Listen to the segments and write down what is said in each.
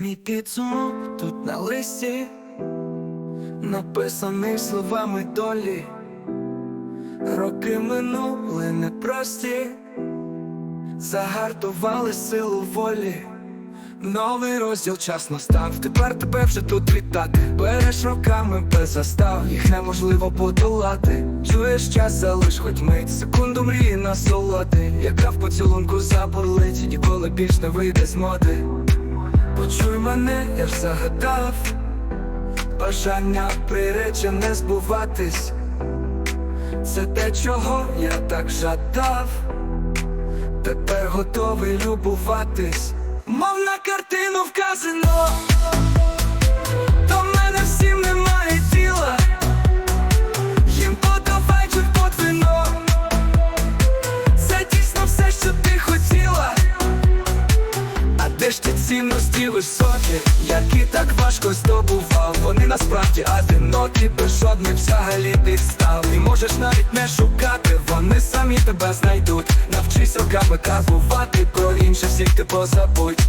Мій підсумок тут на листі, написаний словами долі. Роки минули непрості, загартували силу волі. Новий розділ час настав, тепер тебе вже тут вітати. Береш роками без застав, їх неможливо подолати. Чуєш час, залиш хоч мить, секунду мрії насолоди, яка в поцілунку заборлить, ніколи більш не вийде з моди. Почуй мене, я ж загадав, бажання приречене збуватись. Це те, чого я так жадав, тепер готовий любуватись, мов на картину в казино цінності високі, які так важко здобував. Вони насправді одинокі, без жодних взагалі підстав. І можеш навіть не шукати, вони самі тебе знайдуть. Навчись роками карбувати, про інших всіх ти позабудь.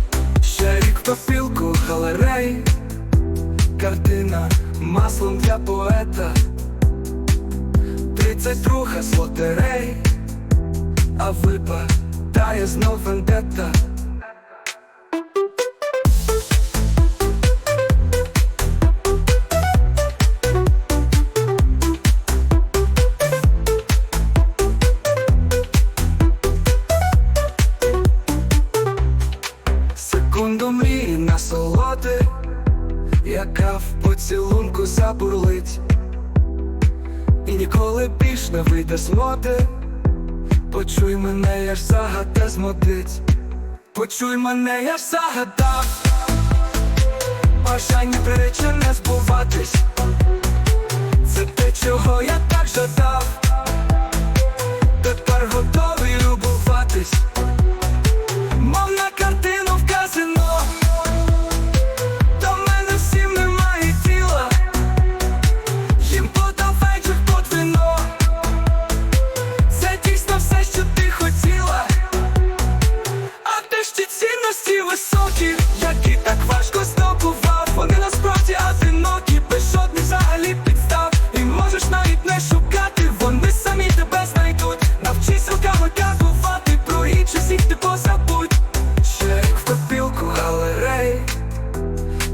Ще рік в попілку галерей Картина маслом для поета. Тридцять друга з лотерей А випадає знов вендетта мрії насолоди, яка в поцілунку забурлить, і ніколи більш не вийде з моди. Почуй мене, я ж загада змотить, Почуй мене, я ж загадав, бажання приречене збуватись.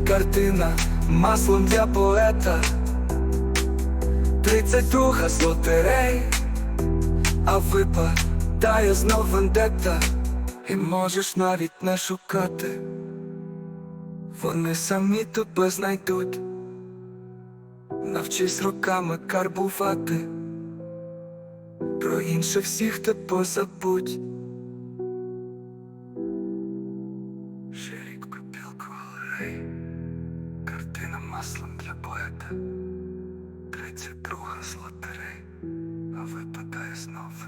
Картина маслом для поета. Тридцять друга з лотерей А випадає знов вендетта І можеш навіть не шукати. Вони самі тебе знайдуть. Навчись руками карбувати. Про інших всіх ти позабудь маслом для поета. Тридцять друга з лотерей А випадає знов